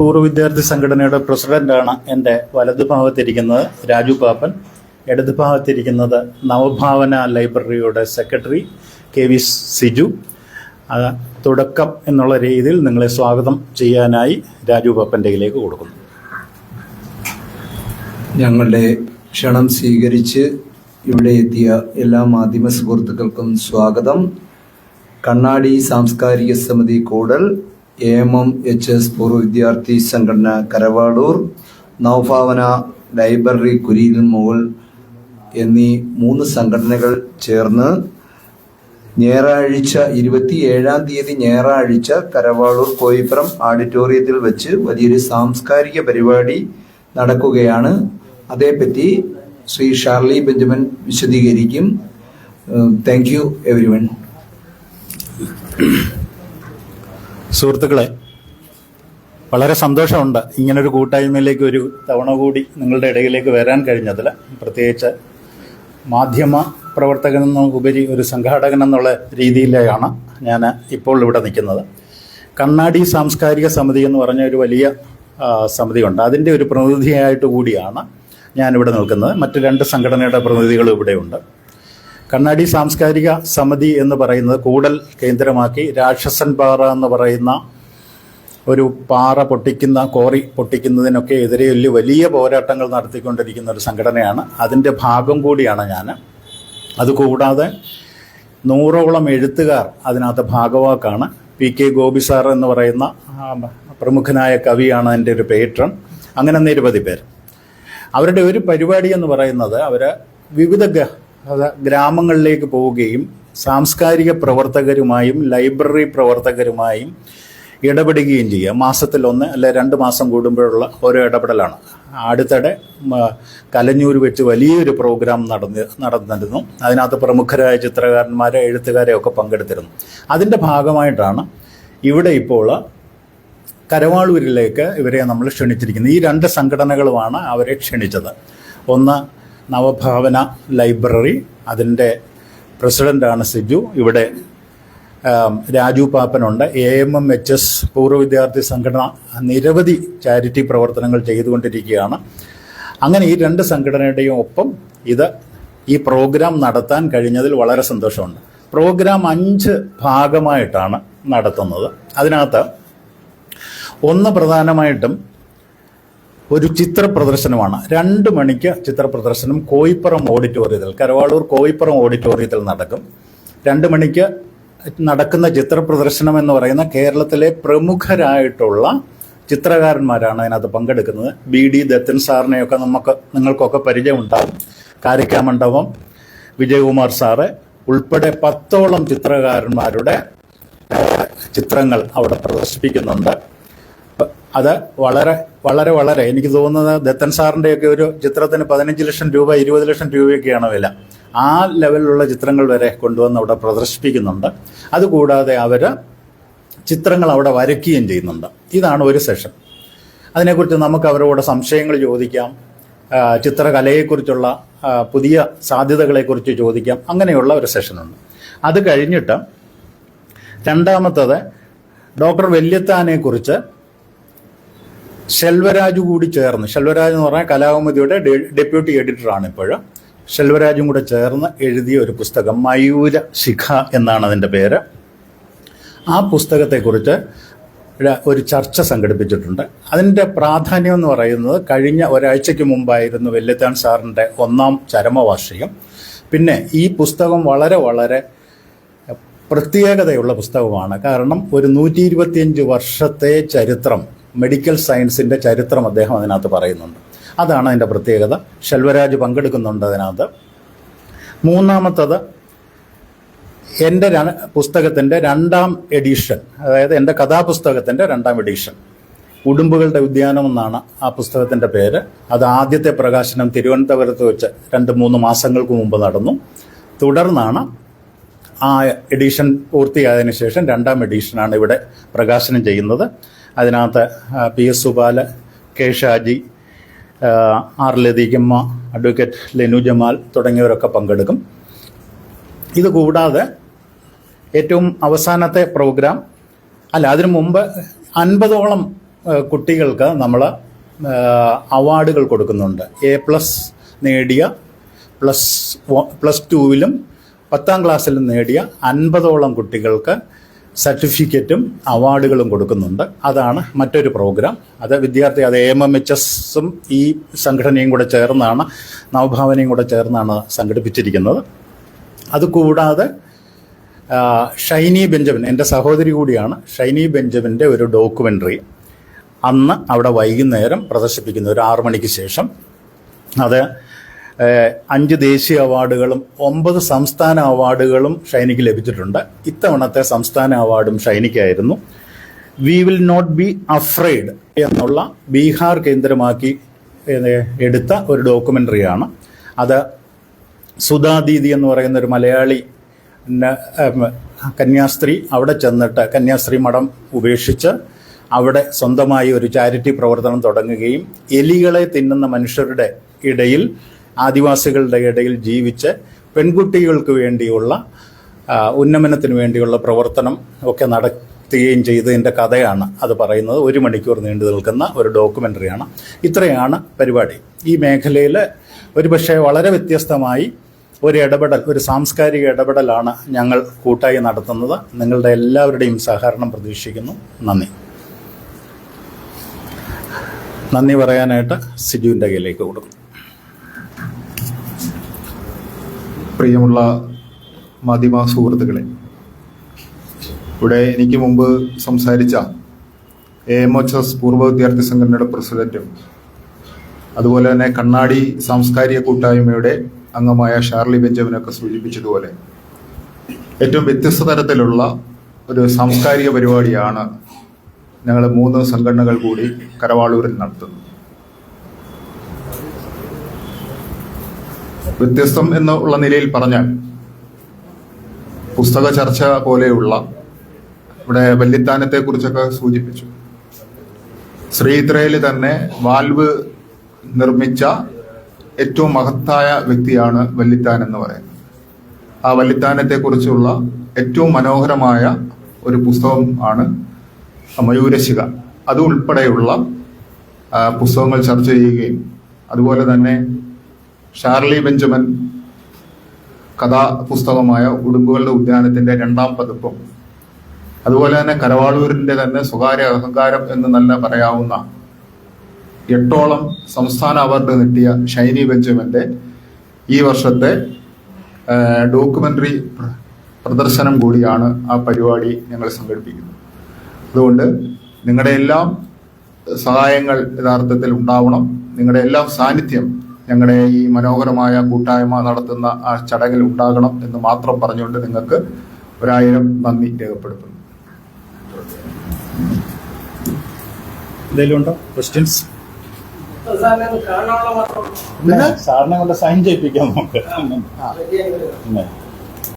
പൂർവ വിദ്യാർത്ഥി സംഘടനയുടെ പ്രസിഡന്റാണ് എന്റെ വലതുഭാഗത്തിരിക്കുന്നത് രാജു പാപ്പൻ. ഇടതുഭാഗത്തിരിക്കുന്നത് നവഭാവന ലൈബ്രറിയുടെ സെക്രട്ടറി കെ വി സിജു. തുടക്കം എന്നുള്ള രീതിയിൽ നിങ്ങളെ സ്വാഗതം ചെയ്യാനായി രാജു പാപ്പന്റെ കൊടുക്കുന്നു. ഞങ്ങളുടെ ക്ഷണം സ്വീകരിച്ച് ഇവിടെ എത്തിയ എല്ലാ മാധ്യമ സുഹൃത്തുക്കൾക്കും സ്വാഗതം. കണ്ണാടി സാംസ്കാരിക സമിതി Koodal A M H S പൂർവ വിദ്യാർത്ഥി സംഘടന കരവാടൂർ നവഭാവന ലൈബ്രറി കുരിയിൽ മുകൾ എന്നീ മൂന്ന് സംഘടനകൾ ചേർന്ന് ഞായറാഴ്ച ഇരുപത്തി ഏഴാം തീയതി ഞായറാഴ്ച കരവാളൂർ കോയിപ്പുറം ഓഡിറ്റോറിയത്തിൽ വെച്ച് വലിയൊരു സാംസ്കാരിക പരിപാടി നടക്കുകയാണ്. അതേപ്പറ്റി ശ്രീ ഷാർലി ബെഞ്ചമിൻ വിശദീകരിക്കും. താങ്ക് യു എവരി വൺ സുഹൃത്തുക്കളെ വളരെ സന്തോഷമുണ്ട് ഇങ്ങനൊരു കൂട്ടായ്മയിലേക്ക് ഒരു തവണ കൂടി നിങ്ങളുടെ ഇടയിലേക്ക് വരാൻ കഴിഞ്ഞതിൽ പ്രത്യേകിച്ച് മാധ്യമ പ്രവർത്തകൻ ഉപരി ഒരു സംഘാടകൻ എന്നുള്ള രീതിയിലാണ് ഞാൻ ഇപ്പോൾ ഇവിടെ നിൽക്കുന്നത്. കണ്ണാടി സാംസ്കാരിക സമിതി എന്ന് പറഞ്ഞ ഒരു വലിയ സമിതി സമിതിയുണ്ട്. അതിന്റെ ഒരു പ്രതിനിധിയായിട്ട് കൂടിയാണ് ഞാനിവിടെ നിൽക്കുന്നത്. മറ്റ് രണ്ട് സംഘടനയുടെ പ്രതിനിധികളും ഇവിടെയുണ്ട്. കണ്ണാടി സാംസ്കാരിക സമിതി എന്ന് പറയുന്നത് കൂടൽ കേന്ദ്രമാക്കി രാക്ഷസൻ പാറ എന്ന് പറയുന്ന ഒരു പാറ പൊട്ടിക്കുന്ന കോറി പൊട്ടിക്കുന്നതിനൊക്കെ എതിരെ വലിയ വലിയ പോരാട്ടങ്ങൾ നടത്തിക്കൊണ്ടിരിക്കുന്ന ഒരു സംഘടനയാണ്. അതിന്റെ ഭാഗം കൂടിയാണ് ഞാൻ. അതുകൂടാതെ നൂറോളം എഴുത്തുകാർ അതിനകത്ത് ഭാഗവാക്കാണ്. പി കെ ഗോപി സാർ എന്ന് പറയുന്ന പ്രമുഖനായ കവിയാണ് എന്റെ ഒരു പേട്രൺ അങ്ങനെ നിരവധി പേർ. അവരുടെ ഒരു പരിപാടി എന്ന് പറയുന്നത് അവർ വിവിധ ഗ്രാമങ്ങളിലേക്ക് പോവുകയും സാംസ്കാരിക പ്രവർത്തകരുമായും ലൈബ്രറി പ്രവർത്തകരുമായും ഇടപെടുകയും ചെയ്യുക. മാസത്തിൽ ഒന്ന് അല്ലെ രണ്ട് മാസം കൂടുമ്പോഴുള്ള ഓരോ ഇടപെടലാണ്. അടുത്തിടെ കലഞ്ഞൂർ വെച്ച് വലിയൊരു പ്രോഗ്രാം നടന്ന് നടന്നിരുന്നു. അതിനകത്ത് പ്രമുഖരായ ചിത്രകാരന്മാരെ എഴുത്തുകാരെ ഒക്കെ പങ്കെടുത്തിരുന്നു. അതിന്റെ ഭാഗമായിട്ടാണ് ഇവിടെ ഇപ്പോൾ കരവാളൂരിലേക്ക് ഇവരെ നമ്മൾ ക്ഷണിച്ചിരിക്കുന്നത്. ഈ രണ്ട് സംഘടനകളുമാണ് അവരെ ക്ഷണിച്ചത്. ഒന്ന് നവഭാവന ലൈബ്രറി. അതിന്റെ പ്രസിഡന്റാണ് സിജു. ഇവിടെ Raju പാപ്പനുണ്ട്. A M M H S പൂർവ വിദ്യാർത്ഥി സംഘടന നിരവധി ചാരിറ്റി പ്രവർത്തനങ്ങൾ ചെയ്തുകൊണ്ടിരിക്കുകയാണ്. അങ്ങനെ ഈ രണ്ട് സംഘടനയുടെയും ഒപ്പം ഇത് ഈ പ്രോഗ്രാം നടത്താൻ കഴിഞ്ഞതിൽ വളരെ സന്തോഷമുണ്ട്. പ്രോഗ്രാം അഞ്ച് ഭാഗമായിട്ടാണ് നടത്തുന്നത്. അതിനകത്ത് ഒന്ന് പ്രധാനമായിട്ടും ഒരു ചിത്ര പ്രദർശനമാണ് രണ്ട് മണിക്ക് ചിത്ര പ്രദർശനം കോയിപ്പുറം ഓഡിറ്റോറിയത്തിൽ കരവാളൂർ കോയിപ്പുറം ഓഡിറ്റോറിയത്തിൽ നടക്കും. രണ്ട് മണിക്ക് നടക്കുന്ന ചിത്ര പ്രദർശനം എന്ന് പറയുന്ന കേരളത്തിലെ പ്രമുഖരായിട്ടുള്ള ചിത്രകാരന്മാരാണ് അതിനകത്ത് പങ്കെടുക്കുന്നത്. ബി ഡി ദത്തൻ സാറിനെയൊക്കെ നമുക്ക് നിങ്ങൾക്കൊക്കെ പരിചയമുണ്ടാകും കാരിക്കാമണ്ഡപം വിജയകുമാർ സാറ് ഉൾപ്പെടെ പത്തോളം ചിത്രകാരന്മാരുടെ ചിത്രങ്ങൾ അവിടെ പ്രദർശിപ്പിക്കുന്നുണ്ട്. അത് വളരെ വളരെ വളരെ എനിക്ക് തോന്നുന്നത് ദത്തൻ സാറിന്റെയൊക്കെ ഒരു ചിത്രത്തിന് പതിനഞ്ച് ലക്ഷം രൂപ ഇരുപത് ലക്ഷം രൂപയൊക്കെയാണ് വില. ആ ലെവലിലുള്ള ചിത്രങ്ങൾ വരെ കൊണ്ടുവന്ന് അവിടെ പ്രദർശിപ്പിക്കുന്നുണ്ട്. അതുകൂടാതെ അവർ ചിത്രങ്ങൾ അവിടെ വരയ്ക്കുകയും ചെയ്യുന്നുണ്ട്. ഇതാണ് ഒരു സെഷൻ. അതിനെക്കുറിച്ച് നമുക്ക് അവരോട് സംശയങ്ങൾ ചോദിക്കാം. ചിത്രകലയെക്കുറിച്ചുള്ള പുതിയ സാധ്യതകളെക്കുറിച്ച് ചോദിക്കാം. അങ്ങനെയുള്ള ഒരു സെഷനുണ്ട്. അത് കഴിഞ്ഞിട്ട് രണ്ടാമത്തത് ഡോക്ടർ വല്യത്താനെ കുറിച്ച് ശെൽവരാജു കൂടി ചേർന്ന് ശെൽവരാജ് എന്ന് പറഞ്ഞാൽ കലാകൗമുദിയുടെ ഡെപ്യൂട്ടി എഡിറ്ററാണ് ഇപ്പോൾ ശെൽവരാജും കൂടെ ചേർന്ന് എഴുതിയ ഒരു പുസ്തകം മയൂര ശിഖ എന്നാണ് അതിന്റെ പേര്. ആ പുസ്തകത്തെക്കുറിച്ച് ഒരു- ചർച്ച സംഘടിപ്പിച്ചിട്ടുണ്ട്. അതിന്റെ പ്രാധാന്യം എന്ന് പറയുന്നത് കഴിഞ്ഞ ഒരാഴ്ചയ്ക്ക് മുമ്പായിരുന്നു വെല്ലുത്താൻ സാറിന്റെ ഒന്നാം ചരമവാർഷികം. പിന്നെ ഈ പുസ്തകം വളരെ വളരെ പ്രത്യേകതയുള്ള പുസ്തകമാണ്. കാരണം ഒരു നൂറ്റി വർഷത്തെ ചരിത്രം മെഡിക്കൽ സയൻസിന്റെ ചരിത്രം അദ്ദേഹം അതിനകത്ത് പറയുന്നുണ്ട്. അതാണ് അതിന്റെ പ്രത്യേകത. ശെൽവരാജ് പങ്കെടുക്കുന്നുണ്ട് അതിനകത്ത്. മൂന്നാമത്തത് എന്റെ പുസ്തകത്തിന്റെ രണ്ടാം എഡിഷൻ അതായത് എന്റെ കഥാപുസ്തകത്തിന്റെ രണ്ടാം എഡിഷൻ ഉടുമ്പുകളുടെ ഉദ്യാനം എന്നാണ് ആ പുസ്തകത്തിന്റെ പേര്. അത് ആദ്യത്തെ പ്രകാശനം തിരുവനന്തപുരത്ത് വെച്ച് രണ്ട് മൂന്ന് മാസങ്ങൾക്ക് മുമ്പ് നടന്നു. തുടർന്നാണ് ആ എഡിഷൻ പൂർത്തിയായതിനു ശേഷം രണ്ടാം എഡിഷനാണ് ഇവിടെ പ്രകാശനം ചെയ്യുന്നത്. അതിനകത്ത് P S Subala K Shaji R Lathikamma advocate Lenu Jamal തുടങ്ങിയവരൊക്കെ പങ്കെടുക്കും. ഇതുകൂടാതെ ഏറ്റവും അവസാനത്തെ പ്രോഗ്രാം അല്ല അതിനു മുമ്പ് അൻപതോളം കുട്ടികൾക്ക് നമ്മൾ അവാർഡുകൾ കൊടുക്കുന്നുണ്ട്. എ പ്ലസ് നേടിയ പ്ലസ് പ്ലസ് ടുവിലും പത്താം ക്ലാസ്സിൽ നേടിയ അൻപതോളം കുട്ടികൾക്ക് സർട്ടിഫിക്കറ്റും അവാർഡുകളും കൊടുക്കുന്നുണ്ട്. അതാണ് മറ്റൊരു പ്രോഗ്രാം. അത് വിദ്യാർത്ഥി അത് എം എം എച്ച് എസും ഈ സംഘടനയും കൂടെ ചേർന്നാണ് നവഭാവനയും കൂടെ ചേർന്നാണ് സംഘടിപ്പിച്ചിരിക്കുന്നത്. അതുകൂടാതെ ഷൈനി ബെഞ്ചമിൻ എന്റെ സഹോദരി കൂടിയാണ് ഷൈനി ബെഞ്ചമിന്റെ ഒരു ഡോക്യുമെന്ററി അന്ന് അവിടെ വൈകുന്നേരം പ്രദർശിപ്പിക്കുന്നത് ഒരു ആറു മണിക്ക് ശേഷം. അത് അഞ്ച് ദേശീയ അവാർഡുകളും ഒമ്പത് സംസ്ഥാന അവാർഡുകളും ഷൈനിക്ക് ലഭിച്ചിട്ടുണ്ട്. ഇത്തവണത്തെ സംസ്ഥാന അവാർഡും ഷൈനിക്കായിരുന്നു. We will not be afraid എന്നുള്ള ബീഹാർ കേന്ദ്രമാക്കി എടുത്ത ഒരു ഡോക്യുമെന്ററിയാണ് അത് സുധാദീദി എന്ന് പറയുന്ന ഒരു മലയാളി കന്യാസ്ത്രീ അവിടെ ചെന്നിട്ട് കന്യാസ്ത്രീ മഠം ഉപേക്ഷിച്ച് അവിടെ സ്വന്തമായി ഒരു ചാരിറ്റി പ്രവർത്തനം തുടങ്ങുകയും എലികളെ തിന്നുന്ന മനുഷ്യരുടെ ഇടയിൽ ആദിവാസികളുടെ ഇടയിൽ ജീവിച്ച് പെൺകുട്ടികൾക്ക് വേണ്ടിയുള്ള ഉന്നമനത്തിന് വേണ്ടിയുള്ള പ്രവർത്തനം ഒക്കെ നടത്തുകയും ചെയ്തതിന്റെ കഥയാണ് അത് പറയുന്നത്. ഒരു മണിക്കൂർ നീണ്ടു നിൽക്കുന്ന ഒരു ഡോക്യുമെന്ററിയാണ് ഇത്രയാണ് പരിപാടി. ഈ മേഖലയിൽ ഒരുപക്ഷെ വളരെ വ്യത്യസ്തമായി ഒരു ഇടപെടൽ ഒരു സാംസ്കാരിക ഇടപെടലാണ് ഞങ്ങൾ കൂട്ടായി നടത്തുന്നത്. നിങ്ങളുടെ എല്ലാവരുടെയും സഹകരണം പ്രതീക്ഷിക്കുന്നു. നന്ദി. നന്ദി പറയാനായിട്ട് സിജുവിന്റെ കയ്യിലേക്ക് കൊടുക്കും പ്രിയമുള്ള മാധ്യമ സുഹൃത്തുക്കളെ ഇവിടെ എനിക്ക് മുമ്പ് സംസാരിച്ച എ എം എച്ച് എസ് പൂർവ വിദ്യാർത്ഥി സംഘടനയുടെ പ്രസിഡന്റും അതുപോലെ തന്നെ കണ്ണാടി സാംസ്കാരിക കൂട്ടായ്മയുടെ അംഗമായ ഷാർലി ബെഞ്ചമിനൊക്കെ സൂചിപ്പിച്ചതുപോലെ ഏറ്റവും വ്യത്യസ്ത തരത്തിലുള്ള ഒരു സാംസ്കാരിക പരിപാടിയാണ് ഞങ്ങൾ മൂന്ന് സംഘടനകൾ കൂടി കരവാളൂരിൽ നടത്തുന്നത്. വ്യത്യസ്തം എന്നുള്ള നിലയിൽ പറഞ്ഞാൽ പുസ്തക ചർച്ച പോലെയുള്ള ഇവിടെ വല്യത്താനത്തെ കുറിച്ചൊക്കെ സൂചിപ്പിച്ചു. ശ്രീത്രയിൽ തന്നെ വാൽവ് നിർമ്മിച്ച ഏറ്റവും മഹത്തായ വ്യക്തിയാണ് വല്ലിത്താൻ എന്ന് പറയുന്നത്. ആ വല്ലിത്താനത്തെ കുറിച്ചുള്ള ഏറ്റവും മനോഹരമായ ഒരു പുസ്തകം ആണ് മയൂരശിക അത് ഉൾപ്പെടെയുള്ള പുസ്തകങ്ങൾ ചർച്ച ചെയ്യുകയും അതുപോലെ തന്നെ ഷാർലി ബെഞ്ചമിൻ കഥാ പുസ്തകമായ ഉടുമ്പുകളുടെ ഉദ്യാനത്തിന്റെ രണ്ടാം പതിപ്പും അതുപോലെ തന്നെ കരവാളൂരിന്റെ തന്നെ സ്വകാര്യ അഹങ്കാരം എന്ന് നല്ല പറയാവുന്ന എട്ടോളം സംസ്ഥാന അവാർഡ് കിട്ടിയ ഷൈനി ബെഞ്ചമിന്റെ ഈ വർഷത്തെ ഡോക്യുമെന്ററി പ്രദർശനം കൂടിയാണ് ആ പരിപാടി ഞങ്ങൾ സംഘടിപ്പിക്കുന്നത്. അതുകൊണ്ട് നിങ്ങളുടെ എല്ലാം സഹായങ്ങൾ യഥാർത്ഥത്തിൽ ഉണ്ടാവണം. നിങ്ങളുടെ എല്ലാം സാന്നിധ്യം ഞങ്ങളുടെ ഈ മനോഹരമായ കൂട്ടായ്മ നടത്തുന്ന ആ ചടങ്ങിൽ ഉണ്ടാകണം എന്ന് മാത്രം പറഞ്ഞുകൊണ്ട് നിങ്ങൾക്ക് ഒരായിരം നന്ദി രേഖപ്പെടുത്തുന്നു. എന്തെങ്കിലും ഉണ്ടോ? ക്വസ്റ്റ്യൻസ് സാറിനെ കൊണ്ട് സൈൻ ചെയ്യിപ്പിക്കാം നമുക്ക്.